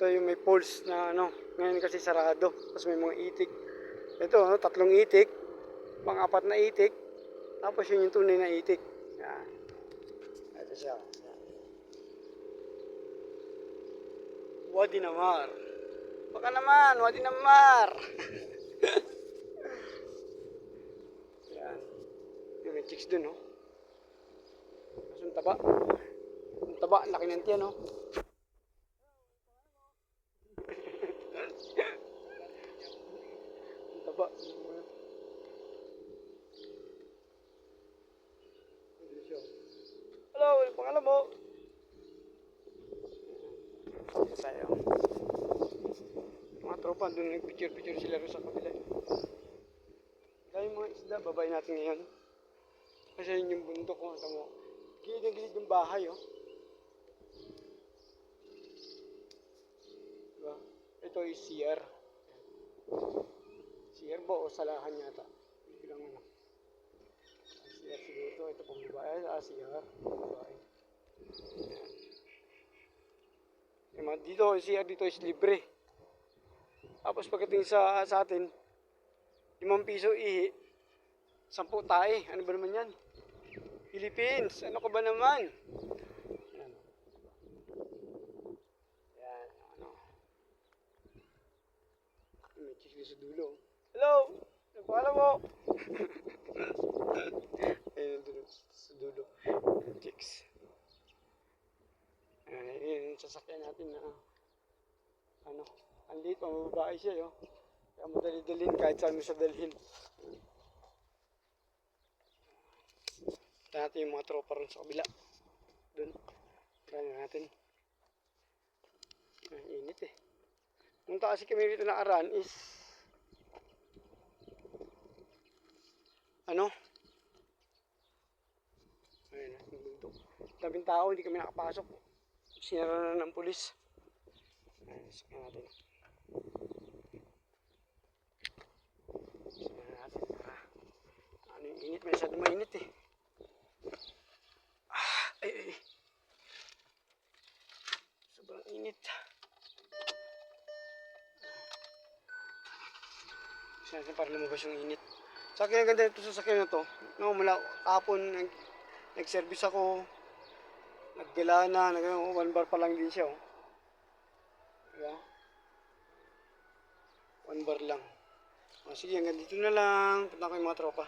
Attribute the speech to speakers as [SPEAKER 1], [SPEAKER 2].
[SPEAKER 1] Ito yung may pulse na ano, ngayon kasi sarado. Tapos may mga itik. Ito, ano, tatlong itik. Pang-apat na itik. Tapos yun yung tunay na itik. Yan. Ito siya. Wadi Namar. Baka naman, Wadi Namar. Yan. Yung may chicks dun, oh. Mas ang taba. Ang taba, laki ng tiyan, oh. Ang taba. Hello, ano pangalan mo? Tayo. Mga tropa, doon nagpicture-picture sila rin sa kabila. Yung mga isda, babay natin ngayon. Kasi yun yung bundok ko, ito mo. Gilid ng gilid ng bahay, oh. Diba? Ito is CR. Ba o salahan yata? Bilang ano. CR siguro ito. Ito pang babae. Ah, CR. Babae. Ayan. Dito, CR dito is libre. Tapos pagdating sa, sa atin, limang piso ihi, sampu tae. Ano ba naman yan? Philippines, ano ka ba naman? Yan. Yan, ano. May chicks sa dulo. Hello! Ano pangalan mo? Ayun, dulo, sa dulo. Chicks. Ayun, sasakyan natin na ano, ang liit, pamababae siya, yo. Kaya madali-dalhin kahit saan mo siya dalhin. Ito natin yung mga tropa ron sa kabila. Doon. Kaya natin. Ang init eh. Munta kasi kami dito na aran is ano? Ayun, bundok. Daming tao, hindi kami nakapasok. Sinara na ng pulis. Ayun, sakyan natin. Sakyan natin para ano yung init, masyado mainit eh. Ah, ay, ay. Sobrang init. Kasi natin para lumabas yung init. Sa akin, ang ganda nito sa sakyan na to. No, mula kapon, nag, nag-service ako. Naggala na, nag one bar pa lang din siya. Oh. Diba? One bar lang. O, sige, hanggang dito na lang. Punta ko yung mga tropa.